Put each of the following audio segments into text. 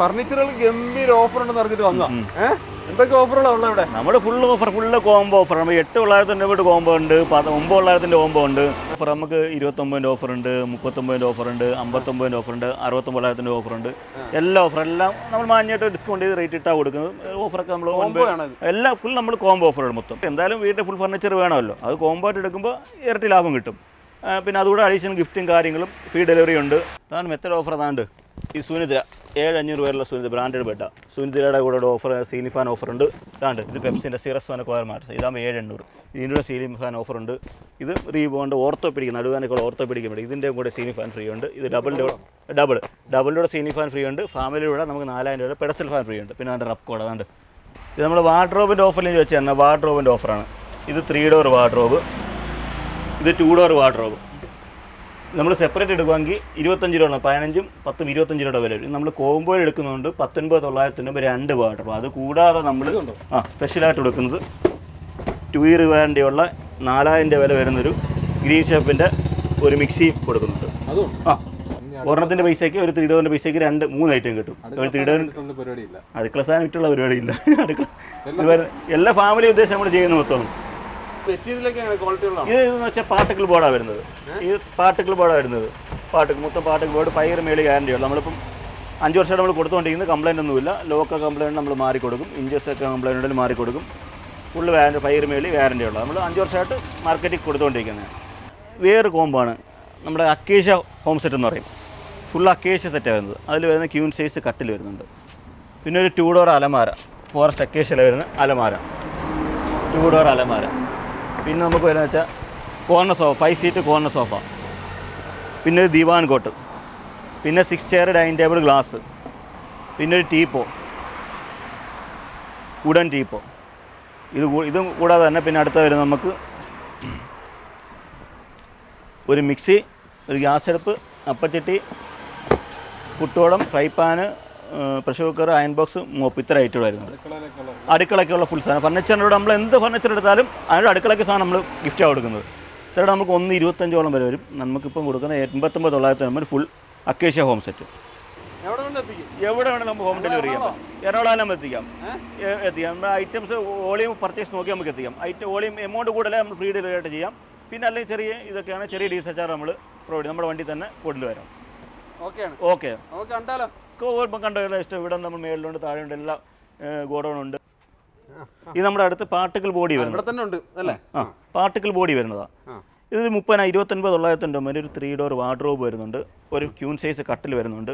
ഫർണിച്ചറുകൾ ഗംഭീര ഓഫർ ഉണ്ടെന്ന് പറഞ്ഞിട്ട് വന്നു ഏഹ് എന്തൊക്കെ ഓഫറുകളാണ് ഉള്ളത് ഇവിടെ? നമ്മുടെ full offer full combo offer നമ്മൾ എട്ട് തൊള്ളായിരത്തിന്റെ വീട്ട് കോംബോ ഉണ്ട് ഒമ്പത് തൊള്ളായിരത്തിന്റെ കോംബോ ഉണ്ട്. ഓഫർ നമുക്ക് ഇരുപത്തൊമ്പതിന്റെ ഓഫർ ഉണ്ട് മുപ്പത്തൊമ്പതിന്റെ ഓഫർ ഉണ്ട് അമ്പത്തൊമ്പതിന്റെ ഓഫർ ഉണ്ട് അറുപത്തൊമ്പതിനായിരത്തിന്റെ ഓഫർ ഉണ്ട്. എല്ലാ ഓഫർ എല്ലാം നമ്മൾ മാന്യമായിട്ട് ഡിസ്കൗണ്ട് ചെയ്ത് റേറ്റ് ഇട്ടാ കൊടുക്കുന്നത്. ഓഫറൊക്കെ നമ്മൾ എല്ലാം ഫുൾ നമ്മൾ കോംബോ ഓഫറുകൾ മൊത്തം. എന്തായാലും വീട്ടിൽ ഫുൾ ഫർണിച്ചർ വേണമല്ലോ. അത് കോംബോ ആയിട്ട് എടുക്കുമ്പോൾ ഇരട്ടി ലാഭം കിട്ടും. പിന്നെ അതുകൂടെ അഡീഷണൽ ഗിഫ്റ്റും കാര്യങ്ങളും ഫ്രീ ഡെലിവറി ഉണ്ട്. അതാണ് മെത്തേഡ് ഓഫർ അതാണ്ട് ഈ സുനിദ്ര. ഏഴ് അഞ്ഞൂറ് പേരുള്ള സുനിത ബ്രാൻഡഡ് ബെഡാണ് സുനിതയുടെ കൂടെ ഓഫർ സീലിംഗ് ഫാൻ ഓഫർ ഉണ്ട്. ഇതാണ്ട് ഇത് പെപ്സിന്റെ സിറസ് ഫാൻ കോയർ മാറ്റം. ഇതാകുമ്പോൾ ഏഴ് എണ്ണൂറ് ഇതിന്റെ സീലിംഗ് ഫാൻ ഓഫർ ഉണ്ട്. ഇത് റീബോണ്ട് ഓർത്തോ പിടിക്കും നടുവാനൊക്കെ ഓർത്തോ പിടിക്കും വേണ്ടി ഇതിന്റെ കൂടെ സീലിംഗ് ഫാൻ ഫ്രീ ഉണ്ട്. ഇത് ഡബിൾ ഡബിൾ ഡബിളിലൂടെ സീലിംഗ് ഫാൻ ഫ്രീ ഉണ്ട്. ഫാമിലിയുടെ നമുക്ക് നാലായിരം രൂപ പെഡസൽ ഫാൻ ഫ്രീ ഉണ്ട്. പിന്നെ അതിന്റെ റപ്പ് കോഡ് അതാണ്ട്. ഇത് നമ്മൾ വാർഡ്രോബിന്റെ ഓഫറിൽ ചോദിച്ചാൽ വാർഡ്രോബിന്റെ ഓഫറാണ് ഇത് ത്രീ ഡോർ വാർഡ്രോബ് ഇത് ടു ഡോർ വാർഡ്രോബ് നമ്മൾ സെപ്പറേറ്റ് എടുക്കുവാണെങ്കിൽ ഇരുപത്തഞ്ച് രൂപ പതിനഞ്ചും പത്തും ഇരുപത്തഞ്ച് രൂപ വില വരും. നമ്മൾ കോമ്പോയിൽ എടുക്കുന്നതുകൊണ്ട് പത്തൊൻപത് തൊള്ളായിരത്തി രൂപ രണ്ട് വാർഡ്രോബ് അത് കൂടാതെ നമ്മൾ ആ സ്പെഷ്യലായിട്ട് എടുക്കുന്നത് ടു ഇയർ വാറണ്ടിയുള്ള നാലായിരം രൂപ വില വരുന്നൊരു ഗ്രീൻ ഷേപ്പിന്റെ ഒരു മിക്സി കൊടുക്കുന്നുണ്ട്. ആ ഒരെണ്ണത്തിന്റെ പൈസയ്ക്ക് ഒരു ത്രീ ഡോറിന്റെ പൈസയ്ക്ക് രണ്ട് മൂന്ന് ഐറ്റം കിട്ടും. ഒരു പരിപാടിയില്ല. അടുക്കള സാധനം ഇട്ടുള്ള പരിപാടിയില്ല. അടുക്കള എല്ലാ ഫാമിലി ഉദ്ദേശം നമ്മൾ ചെയ്യുന്ന മൊത്തം. ഇത് എന്ന് വെച്ചാൽ പാർട്ടിക്കിൾ ബോർഡാണ് വരുന്നത്. ഈ പാർട്ടിക്കിൾ ബോർഡാണ് വരുന്നത്. പാർട്ടിക്കിൾ മൊത്തം പാർട്ടിക്കിൾ ബോർഡ് ഫയർ മേളിൽ ഗ്യാരണ്ടി ഉള്ളൂ. നമ്മളിപ്പം അഞ്ച് വർഷമായിട്ട് നമ്മൾ കൊടുത്തുകൊണ്ടിരിക്കുന്നത് കംപ്ലൈന്റ് ഒന്നുമില്ല. ലോക്കൽ കംപ്ലൈന്റ് നമ്മൾ മാറിക്കൊടുക്കും ഇഞ്ചസ് ഒക്കെ കംപ്ലൈന്റ് ഉണ്ടെങ്കിൽ മാറിക്കൊടുക്കും ഫുള്ള് വാറണ്ടി ഫയർ മേളിൽ ഗ്യാരണ്ടി ഉള്ളത് നമ്മൾ അഞ്ച് വർഷമായിട്ട് മാർക്കറ്റിൽ കൊടുത്തുകൊണ്ടിരിക്കുന്നത് വേറൊരു കോമ്പാണ്. നമ്മുടെ അക്കേഷ ഹോം സെറ്റ് എന്ന് പറയും. ഫുൾ അക്കേഷ സെറ്റാണ് വരുന്നത്. അതിൽ വരുന്ന ക്യൂൻ സൈസ് കട്ടിൽ വരുന്നുണ്ട്. പിന്നെ ഒരു ടൂ ഡോർ അലമാര. ഫോറസ്റ്റ് അക്കേഷ്യയിൽ വരുന്ന അലമാര. ടൂ ഡോർ അലമാര. പിന്നെ നമുക്ക് വരുന്നത് വെച്ചാൽ corner sofa five seat corner sofa പിന്നെ ഒരു ദിവാൻ കോട്ട് പിന്നെ six chair dining table glass പിന്നെ ഒരു ടീപ്പോ ഉടൻ ടീപ്പോ ഇത് ഇതും കൂടാതെ തന്നെ പിന്നെ അടുത്ത വരുന്നത് നമുക്ക് ഒരു മിക്സി ഒരു ഗ്യാസ് അടുപ്പ് അപ്പച്ചട്ടി കുട്ടോളം fry pan pressure cooker iron box mop ഇത്ര ഐറ്റം അടുക്കളയ്ക്കുള്ള ഫുൾ സാധനം. ഫർണിച്ചറിനോട് നമ്മൾ എന്ത് ഫർണിച്ചർ എടുത്താലും അതിനോട് അടുക്കളയ്ക്ക് സാധനം നമ്മൾ ഗിഫ്റ്റാണ് കൊടുക്കുന്നത്. ഇത്രയുടെ നമുക്ക് ഒന്ന് ഇരുപത്തഞ്ചോളം വരെ വരും. നമുക്കിപ്പം കൊടുക്കുന്ന എൺപത്തൊമ്പത് തൊള്ളായിരത്തി number full acacia home set എവിടെ എത്തിക്കും. വേണമെങ്കിലും നമുക്ക് ഹോം ഡെലിവറി ചെയ്യാം. എറണാകുളം എത്തിക്കാം. എ- എത്തിക്കാം. നമ്മുടെ ഐറ്റംസ് വോളിയം പർച്ചേസ് നോക്കി നമുക്ക് എത്തിക്കാം. ഐറ്റം വോളിയം എമൗണ്ട് കൂടുതലേ നമ്മൾ ഫ്രീ ഡെലിവറി ആയിട്ട് ചെയ്യാം. പിന്നെ അല്ലെങ്കിൽ ചെറിയ ഇതൊക്കെയാണ് ചെറിയ ഡീസൽ ചാർജ് നമ്മൾ പ്രൊവൈഡ് നമ്മുടെ വണ്ടി തന്നെ കൊണ്ടുവരാം വരാം. ഓക്കെ നമുക്ക് ഇപ്പം കണ്ടോ ഇഷ്ടം. ഇവിടെ നമ്മൾ മേളിലുണ്ട് താഴെയുണ്ട് എല്ലാം ഗോഡൗൺ ഉണ്ട് ഇത് നമ്മുടെ അടുത്ത് പാർട്ടിക്കിൾ ബോഡി വരുന്നുണ്ട് വരുന്നത്. തന്നെ ഉണ്ട് അല്ലേ? ആ പാർട്ടിക്കൽ ബോഡി വരുന്നതാണ് ആ. ഇത് മുപ്പതിന ഇരുപത്തൊൻപത് തൊള്ളായിരത്തി ഒൻപത് ഒരു ത്രീ ഡോർ വാർഡ്രോബ് വരുന്നുണ്ട്. ഒരു ക്യൂൺ സൈസ് കട്ടിൽ വരുന്നുണ്ട്.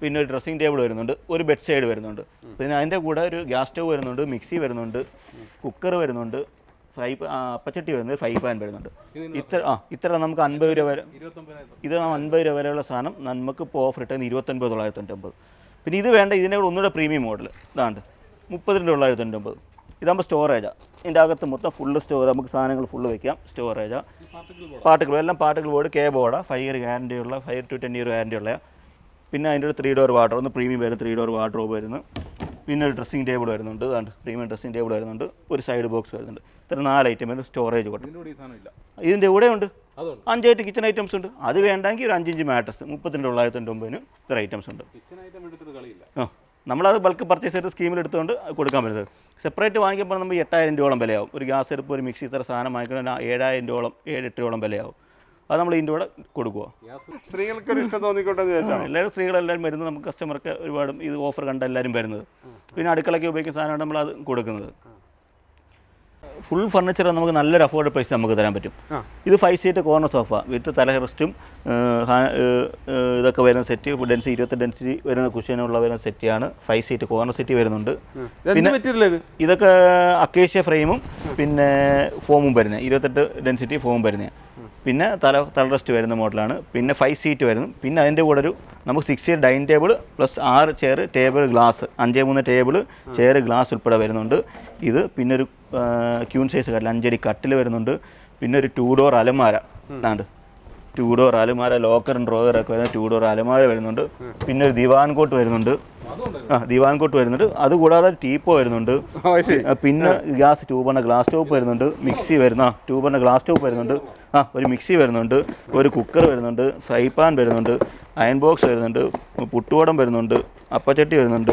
പിന്നെ ഒരു ഡ്രസ്സിംഗ് ടേബിൾ വരുന്നുണ്ട്. ഒരു ബെഡ് സൈഡ് വരുന്നുണ്ട് പിന്നെ അതിന്റെ കൂടെ ഒരു ഗ്യാസ് സ്റ്റവ് വരുന്നുണ്ട് മിക്സി വരുന്നുണ്ട് കുക്കർ വരുന്നുണ്ട്. ഫ്രൈ പച്ചട്ടി വരുന്നത് ഫ്രൈ പാൻ വരുന്നുണ്ട്. ഇത്ര ആ ഇത്ര നമുക്ക് അൻപത് രൂപ വരെ ഇത് അൻപത് രൂപ വരെയുള്ള സാധനം നമുക്ക് ഇപ്പോൾ ഓഫർ ഇട്ടുന്നത് ഇരുപത്തൊൻപത് തൊള്ളായിരത്തി തൊണ്ണൂറ്റൊമ്പത് പിന്നെ ഇത് വേണ്ട ഇതിന്റെ കൂടെ ഒന്നുകൂടെ പ്രീമിയം മോഡൽ ഇതാണ്ട്. മുപ്പത്തിരണ്ട് തൊള്ളായിരത്തി തൊണ്ണൂറ്റൊമ്പത് ഇതാകുമ്പോൾ സ്റ്റോറേജാണ് ഇതിന്റെ അകത്ത് മൊത്തം ഫുള്ള് സ്റ്റോർ നമുക്ക് സാധനങ്ങൾ ഫുള്ള് വെക്കാം. സ്റ്റോറേജാണ് പാർട്ടിക്കിൾ എല്ലാം പാർട്ടിക്കിൾ ബോർഡ് കെ ബോർഡാണ് ഫൈവ് ഇയർ ഗ്യാരണ്ടി ഉള്ള five to ten year guarantee ഉള്ള. പിന്നെ അതിന്റെ ഒരു ത്രീ ഡോർ വാർഡ്രോബ് ഒന്ന് പ്രീമിയം വരുന്ന ത്രീ ഡോർ വാർഡ്രോബ് വരുന്നു. പിന്നെ ഒരു ഡ്രസ്സിംഗ് ടേബിൾ വരുന്നുണ്ട്. പ്രീമിയം ഡ്രസ്സിംഗ് ടേബിൾ വരുന്നുണ്ട്. ഒരു സൈഡ് ബോക്സ് വരുന്നുണ്ട്. ഇത്ര നാല് ഐറ്റം വരുന്ന സ്റ്റോറേജ് കൊടുക്കും ഇതിന്റെ കൂടെ ഉണ്ട്. അഞ്ചായിട്ട് കിച്ചൺ ഐറ്റംസ് ഉണ്ട്. അത് വേണ്ടെങ്കിൽ ഒരു അഞ്ചിഞ്ച് മാട്രസ് മുപ്പത്തിരണ്ട് തൊള്ളായിരത്തി ഒമ്പതിന് ഇത്ര ഐറ്റംസ് ഉണ്ട്. ആ നമ്മളത് ബൾക്ക് പർച്ചേസ് ചെയ്ത് സ്കീമിൽ എടുത്തുകൊണ്ട് കൊടുക്കാൻ പറ്റുന്നത്. സെപ്പറേറ്റ് വാങ്ങിക്കുമ്പോൾ നമ്മൾ എട്ടായിരം രൂപയോളം വിലയാവും. ഒരു ഗ്യാസ് എടുപ്പ് ഒരു മിക്സി ഇത്ര സാധനം വാങ്ങിക്കണം ഏഴായിരം രൂപയോളം ഏഴ് എട്ട് രൂപയോളം വിലയാവും. അത് നമ്മൾ ഇതിന്റെ കൂടെ കൊടുക്കുക. സ്ത്രീകൾക്ക് ഒരു ഇഷ്ടം തോന്നിക്കോട്ടെ എല്ലാവരും സ്ത്രീകളെല്ലാവരും വരുന്നത് നമുക്ക് കസ്റ്റമർക്ക് ഒരുപാട് ഇത് ഓഫർ കണ്ട എല്ലാവരും വരുന്നത്. പിന്നെ അടുക്കളയ്ക്ക് ഉപയോഗിക്കുന്ന സാധനമാണ് അത് കൊടുക്കുന്നത്. ഫുൾ ഫർണിച്ചർ നമുക്ക് നല്ലൊരു അഫോർഡ് പ്രൈസ് നമുക്ക് തരാൻ പറ്റും. ഇത് five seat corner sofa with തലഹെറസ്റ്റും ഇതൊക്കെ വരുന്ന സെറ്റ് ഡെൻസിറ്റി ഇരുപത്തി ഡെൻസിറ്റി വരുന്ന കുഷ്യനുള്ള വരുന്ന സെറ്റിയാണ് ഫൈവ് സീറ്റ് കോർണർ സെറ്റ് വരുന്നുണ്ട്. പിന്നെ ഇതൊക്കെ അക്കേഷ്യ ഫ്രെയിമും പിന്നെ ഫോമും വരുന്നത് ഇരുപത്തെട്ട് ഡെൻസിറ്റി ഫോമും വരുന്നത് പിന്നെ തല തല റെസ്റ്റ് വരുന്ന മോഡലാണ് പിന്നെ ഫൈവ് സീറ്റ് വരുന്നു. പിന്നെ അതിന്റെ കൂടെ ഒരു നമുക്ക് six year dining table plus ആറ് ചെയർ ടേബിൾ ഗ്ലാസ് അഞ്ചേ മൂന്ന് ടേബിൾ ചെയർ ഗ്ലാസ് ഉൾപ്പെടെ വരുന്നുണ്ട്. ഇത് പിന്നെ ഒരു ക്യൂൺ സൈസ് കട്ടിൽ അഞ്ചടി കട്ടിൽ വരുന്നുണ്ട്. പിന്നെ ഒരു ടൂ ഡോർ അലമാര. ഇതാണ്ട് ടൂ ഡോർ അലമാര ലോക്കറും ഡ്രോയറൊക്കെ വരുന്ന ടൂ ഡോർ അലമാര വരുന്നുണ്ട്. പിന്നെ ഒരു ദിവാൻ കോട്ട് വരുന്നുണ്ട്. ആ ദിവാൻ കോട്ട് വരുന്നുണ്ട്. അതുകൂടാതെ ടീപ്പോ വരുന്നുണ്ട്. പിന്നെ ഗ്യാസ് ട്യൂബറിന്റെ ഗ്ലാസ് ടോപ്പ് വരുന്നുണ്ട്. മിക്സി വരുന്ന ട്യൂബറിന്റെ ഗ്ലാസ് ടോപ്പ് വരുന്നുണ്ട്. ആ ഒരു മിക്സി വരുന്നുണ്ട് ഒരു കുക്കർ വരുന്നുണ്ട് ഫ്രൈ പാൻ വരുന്നുണ്ട് അയൺ ബോക്സ് വരുന്നുണ്ട് പുട്ടുവടം വരുന്നുണ്ട് അപ്പച്ചട്ടി വരുന്നുണ്ട്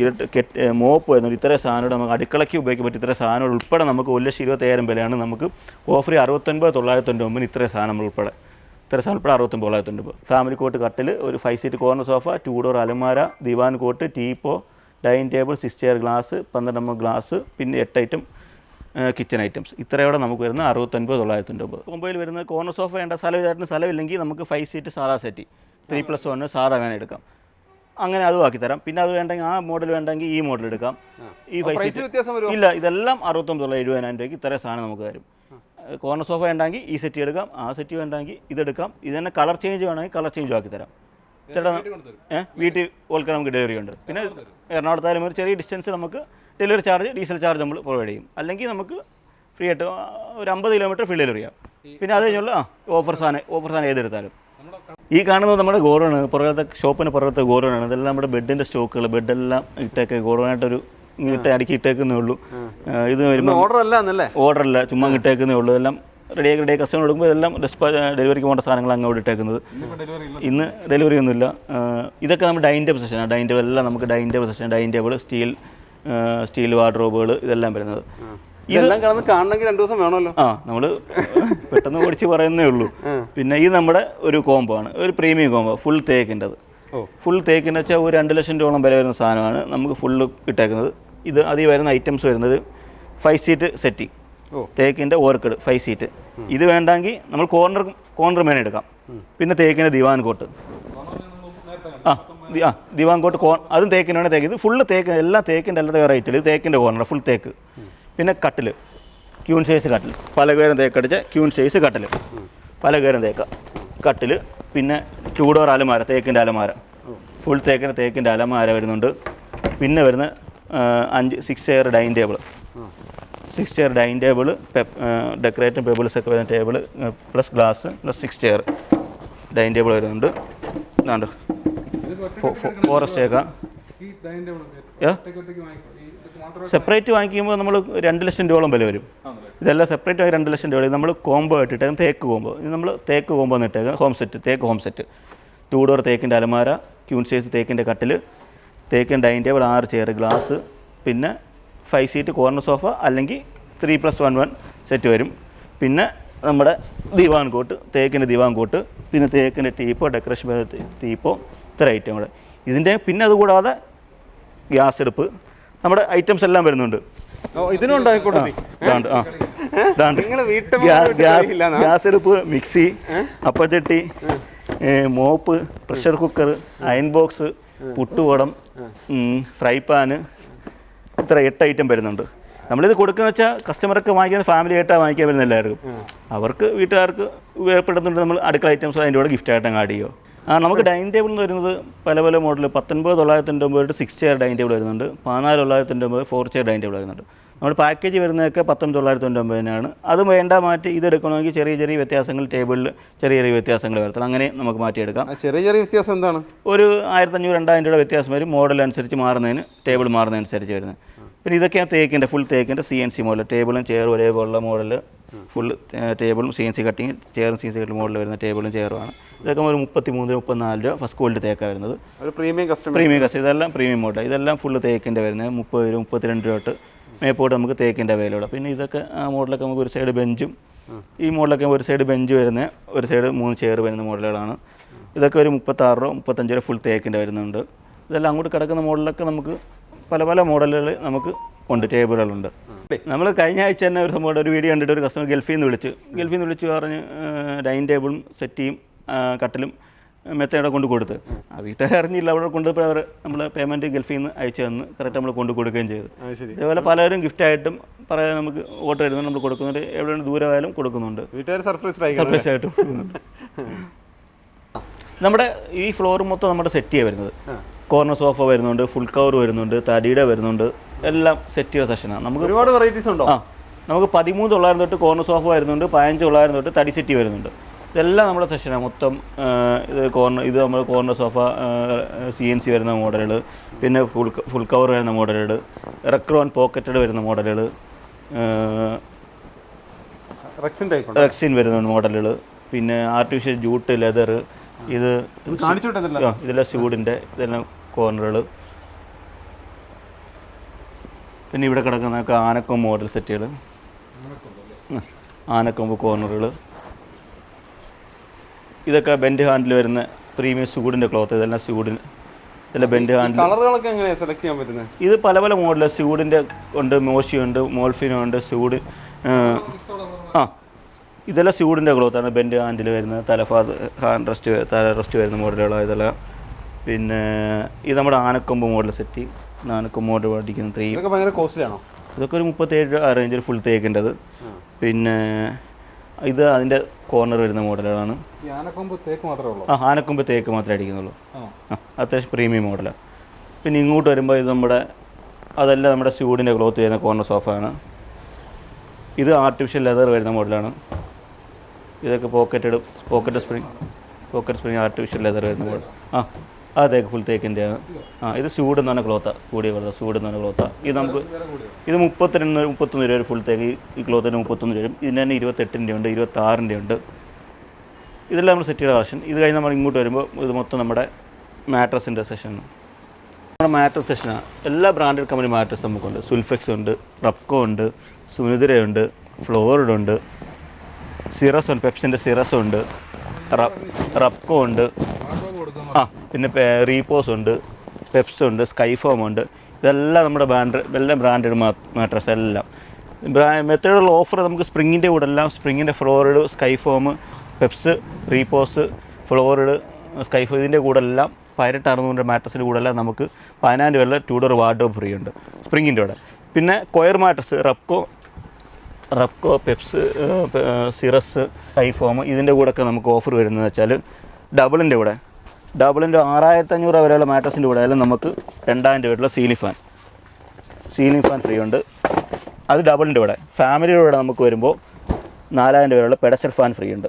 ഇരട്ട് കെറ്റ് മോപ്പ് വരുന്നുണ്ട്. ഇത്രയും സാധനങ്ങൾ നമുക്ക് അടുക്കളയ്ക്ക് ഉപയോഗിക്കാൻ പറ്റും ഇത്രയും സാധനങ്ങൾ ഉൾപ്പെടെ നമുക്ക് ഒരു ലക്ഷം ഇരുപത്തയ്യായിരം വിലയാണ് നമുക്ക് ഓഫർ അറുപത്തൊൻപത് തൊള്ളായിരത്തി ഒമ്പതിന് ഇത്രയും സാധനം നമ്മൾ ഉൾപ്പെടെ. ഇത്ര സാധനം ഉൾപ്പെടെ അറുപത്തൊമ്പത് തൊള്ളായിരത്തി ഒൻപത് ഫാമിലി കോട്ട് കട്ടിൽ ഒരു five seat corner sofa two door അലമാര divan cot teapoy dining table six chair glass പന്ത്രണ്ട് ഗ്ലാസ് പിന്നെ എട്ട് ഐറ്റം കിച്ചൺ ഐറ്റംസ് ഇത്രയോടെ നമുക്ക് വരുന്ന അറുപത്തൊൻപത് തൊള്ളായിരത്തി തൊണ്ണൂറ് മുംബൈയിൽ വരുന്ന കോർണർ സോഫ വേണ്ട. സ്ഥലം സ്ഥലമില്ലെങ്കിൽ നമുക്ക് ഫൈവ് സീറ്റ് സാധാ സെറ്റി ത്രീ പ്ലസ് വണ് സാധാ വേണം എടുക്കാം. അങ്ങനെ അതും ആക്കി തരാം. പിന്നെ അത് വേണ്ടെങ്കിൽ ആ മോഡൽ വേണ്ടെങ്കിൽ ഈ മോഡൽ എടുക്കാം. ഈ ഫൈവ് സീറ്റ് വ്യത്യാസം ഇല്ല ഇതെല്ലാം അറുപത്തൊമ്പത് തൊള്ളായിരം എഴുപതിനായിരം രൂപയ്ക്ക് ഇത്ര സാധനം നമുക്ക് തരും. കോർണർ സോഫ വേണ്ടെങ്കിൽ ഈ സെറ്റ് എടുക്കാം. ആ സെറ്റ് വേണ്ടെങ്കിൽ ഇതെടുക്കാം ഇത് തന്നെ കളർ ചേഞ്ച് വേണമെങ്കിൽ കളർ ചേഞ്ചും ആക്കി തരാം. ചേട്ടാ വീട്ടിൽ ഓൾക്കാൻ നമുക്ക് ഡെലിവറി ഉണ്ട്. പിന്നെ എറണാകുളത്തായാലും ഒരു ചെറിയ ഡിസ്റ്റൻസ് നമുക്ക് ഡെലിവറി ചാർജ് ഡീസൽ ചാർജ് നമ്മൾ പ്രൊവൈഡ് ചെയ്യും. അല്ലെങ്കിൽ നമുക്ക് ഫ്രീ ആയിട്ട് ഒരു അമ്പത് കിലോമീറ്റർ ഫ്രീ ഡെലിവറി ചെയ്യാം. പിന്നെ അത് കഴിഞ്ഞുള്ള ആ ഓഫർ സാധനം ഓഫർ സാധനം ഏതെടുത്താലും. ഈ കാണുന്നത് നമ്മുടെ ഗോഡൗൺ പുറകത്തെ ഷോപ്പിന് പുറകത്തെ ഗോഡൗൺ ഇതെല്ലാം നമ്മുടെ ബെഡിന്റെ സ്റ്റോക്കുകൾ ബെഡെല്ലാം ഇട്ടേക്ക് ഗോഡൗണായിട്ടൊരു ഇട്ട് അടുക്കി ഇട്ടേക്കുന്നേ ഉള്ളൂ. ഇത് വരുമ്പോൾ ഓർഡർ അല്ല എന്നല്ലേ ഓർഡർ അല്ല ചുമ്മാ ഇട്ടേക്കുന്നേ ഉള്ളൂ. ഇതെല്ലാം റെഡിയാക്കി റെഡി കസ്റ്റമർ കൊടുക്കുമ്പോൾ ഇതെല്ലാം ഡെസ്പാ ഡെലിവറിക്ക് പോകേണ്ട സാധനങ്ങൾ അങ്ങോട്ട് ഇട്ടേക്കുന്നത്. ഇന്ന് ഡെലിവറി ഒന്നുമില്ല. ഇതൊക്കെ നമ്മൾ ഡൈനിങ് ടേബിൾ സെഷനാണ് ഡൈനിങ് ടേബിൾ എല്ലാം നമുക്ക് dining table section dining table steel steel വാർഡ്രോബുകൾ ഇതെല്ലാം വരുന്നത്. ഇതെല്ലാം കിടന്ന് കാണണമെങ്കിൽ രണ്ടു ദിവസം വേണമല്ലോ. ആ നമ്മൾ പെട്ടെന്ന് ഓടിച്ച് പറയുന്നേ ഉള്ളൂ. പിന്നെ ഇത് നമ്മുടെ ഒരു കോംബോ ആണ്. ഒരു പ്രീമിയം കോംബോ ഫുൾ തേക്കിന്റെത്. ഓ. ഫുൾ തേക്കിന്റെ വെച്ചാൽ ഒരു രണ്ട് ലക്ഷം രൂപയോളം വില വരുന്ന സാധനമാണ് നമുക്ക് ഫുള്ള് ഇട്ടേക്കുന്നത്. ഇത് അതിൽ വരുന്ന ഐറ്റംസ് വരുന്നത് ഫൈവ് സീറ്റ് സെറ്റി. തേക്കിന്റെ ഓർക്കിഡ് ഫൈവ് സീറ്റ് ഇത് വേണ്ടെങ്കിൽ നമ്മൾ കോർണർ കോർണർ മേനെ എടുക്കാം. പിന്നെ തേക്കിന്റെ ദിവാൻ കോട്ട് ആ. ആ ദിവാങ്കോട്ട് കോൺ അതും തേക്കിനാണ് തേക്ക്. ഇത് ഫുള്ള് തേക്ക് എല്ലാം തേക്കിന്റെ അല്ലാതെ വേറെ ഐറ്റം ഇത് തേക്കിന്റെ കോർണർ ഫുൾ തേക്ക്. പിന്നെ കട്ടിൽ ക്യൂൺ സൈസ് കട്ടിൽ പലകേരം തേക്കടിച്ച ക്യൂൺ സൈസ് കട്ടിൽ പലകേരം തേക്ക. കട്ടിൽ പിന്നെ ടൂ അലമാര തേക്കിന്റെ അലമാര. ഫുൾ തേക്കിന്റെ തേക്കിന്റെ അലമാര വരുന്നുണ്ട്. പിന്നെ വരുന്ന അഞ്ച് six chair dining table six chair dining table ഡെക്കറേറ്റും pebbles ഒക്കെ വരുന്ന table plus glass plus six chair dining table വരുന്നുണ്ട്. ഇതാണ്ട്. ഫോറസ്റ്റ് ഏക്ക സെപ്പറേറ്റ് വാങ്ങിക്കുമ്പോൾ നമ്മൾ രണ്ട് ലക്ഷം രൂപയോളം വില വരും. ഇതെല്ലാം സെപ്പറേറ്റ് ആയി രണ്ട് ലക്ഷം രൂപ. നമ്മൾ കോംബോ ആയിട്ടിട്ടേക്കും. തേക്ക് കോംബോ ഇത് നമ്മൾ തേക്ക് കോംബോ എന്നിട്ടേക്കാം ഹോം സെറ്റ് തേക്ക് ഹോം സെറ്റ് ടൂ ഡോർ തേക്കിന്റെ അലമാര ക്യൂൺ സൈസ് തേക്കിന്റെ കട്ടിൽ തേക്കിൻ ഡൈനിങ് ടേബിൾ ആറ് ചെയർ ഗ്ലാസ് പിന്നെ ഫൈവ് സീറ്റ് കോർണർ സോഫ അല്ലെങ്കിൽ three plus one one set വരും. പിന്നെ നമ്മുടെ ദിവാൻ കോട്ട് തേക്കിന്റെ ദിവാൻ കോട്ട് പിന്നെ തേക്കിന്റെ ടീപ്പോ ഡെക്കറേഷൻ ടീപ്പോ ഇത്ര ഐറ്റങ്ങൾ ഇതിന്റെ പിന്നെ അതുകൂടാതെ ഗ്യാസ് എടുപ്പ് നമ്മുടെ ഐറ്റംസ് എല്ലാം വരുന്നുണ്ട്. ഗ്യാസ് എടുപ്പ് mixie അപ്പച്ചട്ടി mop pressure cooker iron box പുട്ടുകുടം fry pan ഇത്ര എട്ട് ഐറ്റം വരുന്നുണ്ട്. നമ്മളിത് കൊടുക്കുന്ന വെച്ചാൽ കസ്റ്റമർക്ക് വാങ്ങിക്കുന്ന ഫാമിലി ആയിട്ടാണ് വാങ്ങിക്കാൻ വരുന്ന എല്ലാവർക്കും അവർക്ക് വീട്ടുകാർക്ക് ഉപയോഗപ്പെടുന്നുണ്ട് നമ്മൾ അടുക്കള ഐറ്റംസ് അതിന്റെ കൂടെ ഗിഫ്റ്റ് ആയിട്ട് ആഡ് ചെയ്യുമോ ആ നമുക്ക് ഡൈനിങ് ടേബിൾ എന്ന് വരുന്നത് പല പല മോഡൽ പത്തൊൻപത് തൊള്ളായിരത്തി തൊണ്ണൂറ് സിക്സ് ചെയർ ഡൈനിങ് ടേബിൾ വരുന്നുണ്ട്. പതിനാല് തൊള്ളായിരത്തി ഒമ്പത് ഫോർ ചെയർ ഡൈനിങ് ടേബിൾ വരുന്നുണ്ട്. നമ്മുടെ പാക്കേജ് വരുന്നതൊക്കെ പത്തൊൻപത് തൊള്ളായിരത്തി തന്നെയാണ്. അത് വേണ്ട മാറ്റി ഇത് എടുക്കണമെങ്കിൽ ചെറിയ ചെറിയ വ്യത്യാസങ്ങൾ ടേബിളിൽ ചെറിയ ചെറിയ വ്യത്യാസങ്ങൾ വരുത്തണം. അങ്ങനെ നമുക്ക് മാറ്റിയെടുക്കാം. ചെറിയ ചെറിയ വ്യത്യാസം എന്താണ്? ഒരു ആയിരത്തഞ്ഞൂറ് രണ്ടായിരം രൂപയുടെ വ്യത്യാസം വരും. മോഡൽ അനുസരിച്ച് മാറുന്നതിന് ടേബിൾ മാറുന്നതനുസരിച്ച് വരുന്നത്. പിന്നെ ഇതൊക്കെയാണ് തേക്കിന്റെ ഫുൾ തേക്കിന്റെ സി എൻ സി മോഡൽ ടേബിളും ചെയറും ഒരേപോലുള്ള മോഡൽ ഫുൾ ടേബിളും C N C cutting ചെയറും C N C cutting model വരുന്ന ടേബിളും ചെയറുമാണ് ഇതൊക്കെ ഒരു മുപ്പത്തി മൂന്ന് മുപ്പത്തിനാല് രൂപ ഫസ്റ്റ് ക്വാളിറ്റി തേക്കാണ് വരുന്നത്. ഒരു പ്രീമിയം കസ്റ്റമർ പ്രീമിയം കസ്റ്റം ഇതെല്ലാം പ്രീമിയം മോഡൽ ഇതെല്ലാം ഫുൾ തേക്കിന്റെ വരുന്നത്. മുപ്പത് രൂപ മുപ്പത്തിരണ്ട് രൂപ തൊട്ട് മേപ്പോട്ട് നമുക്ക് തേക്കിന്റെ അവൈലബിൾ പിന്നെ ഇതൊക്കെ ആ മോഡലൊക്കെ നമുക്ക് ഒരു സൈഡ് ബെഞ്ചും ഈ മോഡലൊക്കെ ഒരു സൈഡ് ബെഞ്ച് വരുന്ന ഒരു സൈഡ് മൂന്ന് ചെയർ വരുന്ന മോഡലുകളാണ് ഇതൊക്കെ ഒരു മുപ്പത്താറ് രൂപ മുപ്പത്തഞ്ച് രൂപ ഫുൾ തേക്കിന്റെ വരുന്നുണ്ട്. ഇതെല്ലാം അങ്ങോട്ട് കിടക്കുന്ന മോഡലൊക്കെ നമുക്ക് പല പല മോഡലുകൾ നമുക്ക് ഉണ്ട് ടേബിളുകളുണ്ട് നമ്മൾ കഴിഞ്ഞ ആഴ്ച തന്നെ ഒരു സംഭവം ഒരു വീഡിയോ കണ്ടിട്ട് ഒരു കസ്റ്റമർ ഗൾഫിൽ നിന്ന് വിളിച്ച്. ഗൾഫിൽ നിന്ന് വിളിച്ച് പറഞ്ഞ് ഡൈനിങ് ടേബിളും സെറ്റിയും കട്ടിലും മെത്തേടെ കൊണ്ട് കൊടുത്ത്. ആ വീട്ടുകാർ അറിഞ്ഞില്ല. അവിടെ കൊണ്ടുപോയി അവർ നമ്മൾ പേയ്മെന്റ് ഗൾഫിൽ നിന്ന് അയച്ചു തന്ന്. കറക്റ്റ് നമ്മൾ കൊണ്ട് കൊടുക്കുകയും ചെയ്തു. അതേപോലെ പലരും ഗിഫ്റ്റ് ആയിട്ടും പറയാൻ നമുക്ക് ഓർഡർ ആയിരുന്നു നമ്മൾ കൊടുക്കുന്നുണ്ട്. എവിടെയാണ് ദൂരമായാലും കൊടുക്കുന്നുണ്ട്. വീട്ടുകാർ സർപ്രൈസ് സർപ്രൈസ് ആയിട്ട് കൊടുക്കുന്നുണ്ട്. നമ്മുടെ ഈ ഫ്ലോർ മൊത്തം നമ്മുടെ സെറ്റ് ചെയ്യാൻ വരുന്നത്. കോർണർ സോഫ വരുന്നുണ്ട് ഫുൾ കവർ വരുന്നുണ്ട് തടിയുടെ വരുന്നുണ്ട്. എല്ലാം സെറ്റ് ചെയ്ത സെഷനാണ് നമുക്ക് ഒരുപാട് വെറൈറ്റീസ് ഉണ്ടോ? ആ നമുക്ക് പതിമൂന്ന് തൊള്ളായിരം തൊട്ട് കോർണർ സോഫ വരുന്നുണ്ട് പതിനഞ്ച് തൊള്ളായിരം തൊട്ട് തടി സെറ്റി വരുന്നുണ്ട്. ഇതെല്ലാം നമ്മുടെ സെഷനാണ് മൊത്തം ഇത് കോർണർ ഇത് നമ്മൾ corner sofa C N C വരുന്ന മോഡലുകൾ പിന്നെ ഫുൾ ഫുൾ കവർ വരുന്ന മോഡലുകൾ റെക്രോൺ പോക്കറ്റഡ് വരുന്ന മോഡലുകൾ റെക്സിൻ ടൈപ്പ് റെക്സിൻ വരുന്ന മോഡലുകൾ പിന്നെ ആർട്ടിഫിഷ്യൽ ജൂട്ട് ലെതർ ഇത് കാണിച്ചോട്ടെ ഇതെല്ലാം? സ്യൂഡിന്റെ ഇതെല്ലാം കോർണറുകൾ പിന്നെ ഇവിടെ കിടക്കുന്ന ആനക്കൊമ്പ് മോഡൽ സെറ്റുകൾ ആനക്കൊമ്പ് കോർണറുകൾ ഇതൊക്കെ ബെൻഡ് ഹാൻഡിൽ വരുന്ന പ്രീമിയം സ്യൂഡിന്റെ ക്ലോത്ത് ഇതെല്ലാം സ്യൂഡിന് ഇതെല്ലാം ബെൻഡ് ഹാൻഡിൽ. കളറുകളൊക്കെ എങ്ങനെയാണ് സെലക്ട് ചെയ്യാൻ പറ്റുന്നത് ഇത് പല പല മോഡല സ്യൂഡിന്റെ ഉണ്ട് മോശിയുണ്ട് മോൾഫിനുണ്ട് മോൾഫിനോ ഉണ്ട് സ്യൂഡ് ആ ഇതെല്ലാം സ്യൂഡിന്റെ ക്ലോത്താണ് ബെൻഡ് ഹാൻഡിൽ വരുന്നത് തലഫാ ഹാൻഡ് റെസ്റ്റ് തല റെസ്റ്റ് വരുന്ന മോഡലുകളാണ് ഇതെല്ലാം. പിന്നെ ഇത് നമ്മുടെ ആനക്കൊമ്പ് മോഡൽ സെറ്റ്. ആനക്കൊമ്പ് മോഡൽ പഠിക്കുന്നത് ത്രീ ഇതൊക്കെ ഭയങ്കര കോസ്റ്റ്ലി ആണോ? ഇതൊക്കെ ഒരു മുപ്പത്തേഴ് ആ റേഞ്ചിൽ ഫുൾ തേക്കേണ്ടത്. പിന്നെ ഇത് അതിന്റെ കോർണർ വരുന്ന മോഡലാണ് ആ ആനക്കൊമ്പ് തേക്ക് മാത്രമേ അടിക്കുന്നുള്ളൂ. ആ. ആ അത്യാവശ്യം പ്രീമിയം മോഡലാണ് പിന്നെ ഇങ്ങോട്ട് വരുമ്പോൾ ഇത് നമ്മുടെ അതല്ല നമ്മുടെ സ്യൂഡിന്റെ ക്ലോത്ത് ചെയ്യുന്ന കോർണർ സോഫയാണ് ഇത് ആർട്ടിഫിഷ്യൽ ലെതർ വരുന്ന മോഡലാണ് ഇതൊക്കെ pocketed pocket spring pocket spring artificial leather വരുന്ന മോഡൽ ആ. ആ തേക്ക് ഫുൾ തേക്കിന്റെ ആണ്. ആ ഇത് സ്യൂഡ് എന്ന് പറഞ്ഞ ക്ലോത്താണ് കൂടിയ ക്ലോത്ത് സ്യൂഡ് എന്ന് പറഞ്ഞ ക്ലോത്താണ് ഇത് നമുക്ക് ഇത് മുപ്പത്തിരണ്ട് മുപ്പത്തൊന്ന് രൂപ ഫുൾ തേക്ക്. ഈ- ക്ലോത്തിന് മുപ്പത്തൊന്ന് രൂപ ഇതിന് തന്നെ ഇരുപത്തെട്ടിന്റെ ഉണ്ട് ഇരുപത്താറിന്റെ ഉണ്ട്. ഇതെല്ലാം നമ്മൾ സെറ്റ് ചെയ്ത കളക്ഷൻ ഇത് കഴിഞ്ഞ് നമ്മൾ ഇങ്ങോട്ട് വരുമ്പോൾ ഇത് മൊത്തം നമ്മുടെ മാട്രസിന്റെ സെഷൻ നമ്മുടെ മാട്രസ് സെഷനാണ് എല്ലാ ബ്രാൻഡഡ് കമ്പനി മാട്രസ് നമുക്കുണ്ട്. സുൽഫെക്സ് ഉണ്ട് റപ്കോ ഉണ്ട് സുനിതിരയുണ്ട് ഫ്ലോറിഡ് ഉണ്ട് സിറസ് ഉണ്ട് പെപ്സിന്റെ സിറസ് ഉണ്ട് റപ് റപ്കോ ഉണ്ട് പിന്നെ റീപോസ് ഉണ്ട് പെപ്സ് ഉണ്ട് സ്കൈഫോം ഉണ്ട്. ഇതെല്ലാം നമ്മുടെ ബ്രാൻഡ് എല്ലാം ബ്രാൻഡഡ് മാട്രസ് എല്ലാം. മെത്തേഡുള്ള ഓഫർ നമുക്ക് സ്പ്രിങ്ങിന്റെ കൂടെ എല്ലാം സ്പ്രിങ്ങിന്റെ ഫ്ലോറിഡ് സ്കൈഫോം പെപ്സ് റീപോസ് ഫ്ലോറിഡ് സ്കൈഫോ ഇതിന്റെ കൂടെ എല്ലാം പതിനെട്ട് അറുന്നൂറിന്റെ മാട്രസിന്റെ കൂടെ എല്ലാം നമുക്ക് പതിനായിരം രൂപയുള്ള ടൂഡോർ വാർഡ്രോബ് ഫ്രീ ഉണ്ട് സ്പ്രിങ്ങിന്റെ കൂടെ. പിന്നെ coir mattress Rubco Rubco Peps സിറസ് സ്കൈഫോം ഇതിന്റെ കൂടെയൊക്കെ നമുക്ക് ഓഫർ വരുന്നത് വെച്ചാൽ ഡബിളിന്റെ കൂടെ ഡബിളിന്റെ ആറായിരത്തി അഞ്ഞൂറ് വരെയുള്ള മാട്രസിന്റെ കൂടെ ആയാലും നമുക്ക് രണ്ടായിരം രൂപയുള്ള ceiling fan ceiling fan free ഉണ്ട്. അത് ഡബിളിന്റെ കൂടെ. ഫാമിലിയുടെ കൂടെ നമുക്ക് വരുമ്പോൾ നാലായിരം രൂപയുള്ള പെഡസൽ ഫാൻ ഫ്രീ ഉണ്ട്.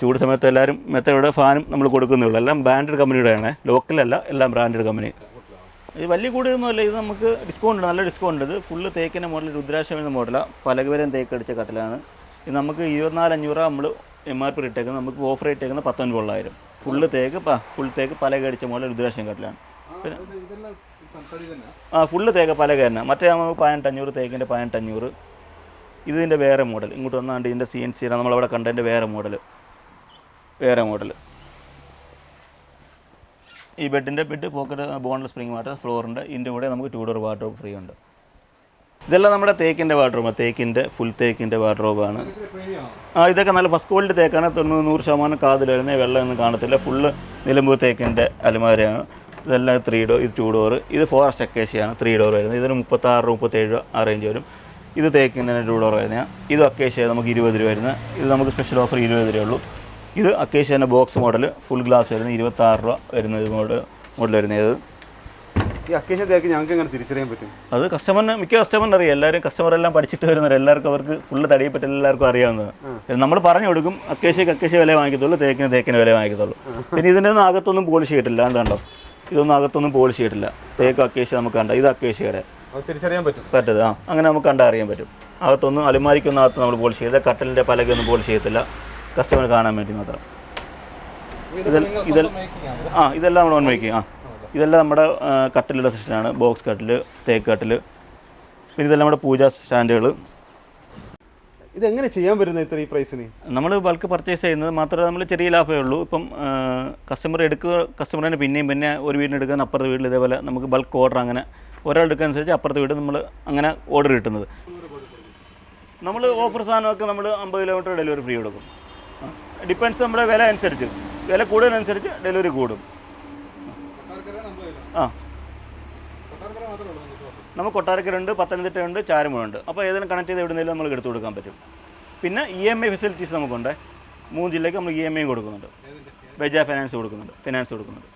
ചൂട് സമയത്ത് എല്ലാവരും മെത്തയുടെ ഫാനും നമ്മൾ കൊടുക്കുന്നുള്ളൂ എല്ലാം ബ്രാൻഡഡ് കമ്പനിയുടെയാണ് ലോക്കലല്ല എല്ലാം ബ്രാൻഡഡ് കമ്പനി ഇത് വലിയ കൂടിയൊന്നുമല്ല ഇത് നമുക്ക് ഡിസ്കൗണ്ട് ഉണ്ട്. നല്ല ഡിസ്കൗണ്ട് ഉണ്ട്. ഇത് ഫുള്ള് തേക്കിന്റെ മോഡൽ രുദ്രാക്ഷം എന്ന മോഡലാണ് പലകവരം തേക്കടിച്ച കട്ടിലാണ്. ഇത് നമുക്ക് ഇരുപത്തിനാല് അഞ്ഞൂറ് നമ്മൾ എം ആർ പി ഇട്ടേക്കുന്നത്. നമുക്ക് ഓഫർ ഇട്ടേക്കുന്നത് പത്തൊൻപത് ഫുള്ള് തേക്ക് ഫുൾ തേക്ക് പലക അടിച്ച മോഡൽ രുദ്രാക്ഷം കട്ടിലാണ്. പിന്നെ ആ ഫുള്ള് തേക്ക് പലക തന്നെ. മറ്റേ നമുക്ക് പതിനെട്ടഞ്ഞൂറ് തേക്കിന്റെ പതിനെട്ടഞ്ഞൂറ്. ഇതിന്റെ വേറെ മോഡൽ ഇങ്ങോട്ട് വന്നാണ്ട് ഇതിന്റെ സി എൻ സിയുടെ നമ്മളവിടെ കണ്ടതിന്റെ വേറെ മോഡൽ വേറെ മോഡൽ ഈ ബെഡിന്റെ bed pocket boneless spring water ഫ്ലോറിന്റെ ഇതിന്റെ കൂടെ നമുക്ക് ടൂ ഡോർ വാട്ടർ ഫ്രീ ഉണ്ട്. ഇതെല്ലാം നമ്മുടെ തേക്കിന്റെ വാർഡ്രോബാണ് തേക്കിന്റെ ഫുൾ തേക്കിന്റെ വാർഡ്രോബാണ്. ആ ഇതൊക്കെ നല്ല ഫസ്റ്റ് ക്വാളിറ്റി തേക്കാണ്. തൊണ്ണൂറ് ശതമാനം കാതിൽ വരുന്ന വെള്ളമൊന്നും കാണത്തില്ല. ഫുള്ള് നിലമ്പൂർ തേക്കിന്റെ അലമാരയാണ്. ഇതെല്ലാം ത്രീ ഡോർ ഇത് ടു ഡോർ ഇത് ഫോറസ്റ്റ് അക്കേഷ്യയാണ് ത്രീ ഡോർ വരുന്നത്. ഇതിന് മുപ്പത്താറ് മുപ്പത്തേഴ് രൂപ ആ റേഞ്ച് വരും. ഇത് തേക്കിന്റെ തന്നെ ടു ഡോർ വരുന്നത്. ഇത് അക്കേഷ്യ നമുക്ക് ഇരുപത് രൂപ വരുന്നത്. ഇത് നമുക്ക് സ്പെഷ്യൽ ഓഫർ ഇരുപത് രൂപ ഉള്ളൂ. ഇത് അക്കേഷ്യ തന്നെ ബോക്സ് മോഡൽ ഫുൾ ഗ്ലാസ് വരുന്നത്. ഇരുപത്താറ് രൂപ വരുന്നത് മോഡൽ മോഡൽ വരുന്നത്. അക്കേഷൻ തേക്ക് ഞങ്ങൾക്ക് എങ്ങനെ തിരിച്ചറിയാൻ പറ്റും? അത് കസ്റ്റമറിന് മിക്ക കസ്റ്റമറിന് അറിയാം. എല്ലാവരും കസ്റ്റമർ എല്ലാം പഠിച്ചിട്ട് വരുന്നവർ എല്ലാവർക്കും അവർക്ക് ഫുള്ള് തടിയെ പറ്റി എല്ലാവർക്കും അറിയാവുന്നതാണ് നമ്മൾ പറഞ്ഞു കൊടുക്കും അക്കേഷയ്ക്ക് അക്കേഷ വില വാങ്ങിക്കത്തുള്ളൂ തേക്കിന് തേക്കിന് വില വാങ്ങിക്കത്തുള്ളൂ. പിന്നെ ഇതിന്റെ ഒന്നും അകത്തൊന്നും പോളിഷ് ചെയ്തിട്ടില്ല കണ്ടോ? ഇതൊന്നും അകത്തൊന്നും പോളിഷ് ചെയ്തിട്ടില്ല. തേക്ക് അക്കേഷ നമുക്ക് കണ്ട? ഇത് അക്കേഷയുടെ. തിരിച്ചറിയാൻ പറ്റും. പറ്റത് ആ. അങ്ങനെ നമുക്ക് കണ്ടാൽ അറിയാൻ പറ്റും. അകത്തൊന്നും അലുമാരിക്കൊന്നും അകത്ത് നമ്മൾ പോളിഷ് ചെയ്ത് കട്ടലിന്റെ പലകൊന്നും പോളിഷ് ചെയ്യത്തില്ല. കസ്റ്റമർ കാണാൻ വേണ്ടി മാത്രം. ഇതെല്ലാം ഇതെല്ലാം ആ ഇതെല്ലാം നമ്മൾ ഓൺ മേക്കിങ് ആ. ഇതെല്ലാം നമ്മുടെ കട്ടിലുള്ള സെക്ഷനാണ്. ബോക്സ് കട്ടിൽ തേക്ക് കട്ടിൽ പിന്നെ ഇതെല്ലാം നമ്മുടെ പൂജാ സ്റ്റാൻഡുകൾ ഇതെങ്ങനെ ചെയ്യാൻ പറ്റുന്നത് ഇത്ര ഈ പ്രൈസിന് നമ്മൾ ബൾക്ക് പർച്ചേസ് ചെയ്യുന്നത് മാത്രമേ നമ്മൾ ചെറിയ ലാഭമേ ഉള്ളൂ. ഇപ്പം കസ്റ്റമർ എടുക്കുക കസ്റ്റമറിനെ പിന്നെയും പിന്നെ ഒരു വീടിന് എടുക്കുന്ന അപ്പുറത്തെ വീട്ടിൽ ഇതേപോലെ നമുക്ക് ബൾക്ക് ഓർഡർ അങ്ങനെ ഒരാൾ എടുക്കാനുസരിച്ച് അപ്പുറത്തെ വീട് നമ്മൾ അങ്ങനെ ഓർഡർ കിട്ടുന്നത്. നമ്മൾ ഓഫർ സാധനമൊക്കെ നമ്മൾ അമ്പത് കിലോമീറ്റർ ഡെലിവറി ഫ്രീ കൊടുക്കും. ഡിപ്പെൻസ് നമ്മുടെ വില അനുസരിച്ച്. വില കൂടുതലനുസരിച്ച് ഡെലിവറി കൂടും. ആ. നമുക്ക് കൊട്ടാരക്കരുണ്ട് പത്തനംതിട്ടയുണ്ട് ചാരമുണ്ട് അപ്പോൾ ഏതെങ്കിലും കണക്ട് ചെയ്ത് എവിടെയെങ്കിലും നമ്മൾ എടുത്തു കൊടുക്കാൻ പറ്റും. പിന്നെ ഇ എം ഐ ഫെസിലിറ്റീസ് നമുക്കുണ്ട്. മൂന്ന് ജില്ലയ്ക്ക് നമ്മൾ ഇ എം ഐ കൊടുക്കുന്നുണ്ട്. ബജാ ഫിനാൻസ് കൊടുക്കുന്നുണ്ട് ഫിനാൻസ് കൊടുക്കുന്നുണ്ട്.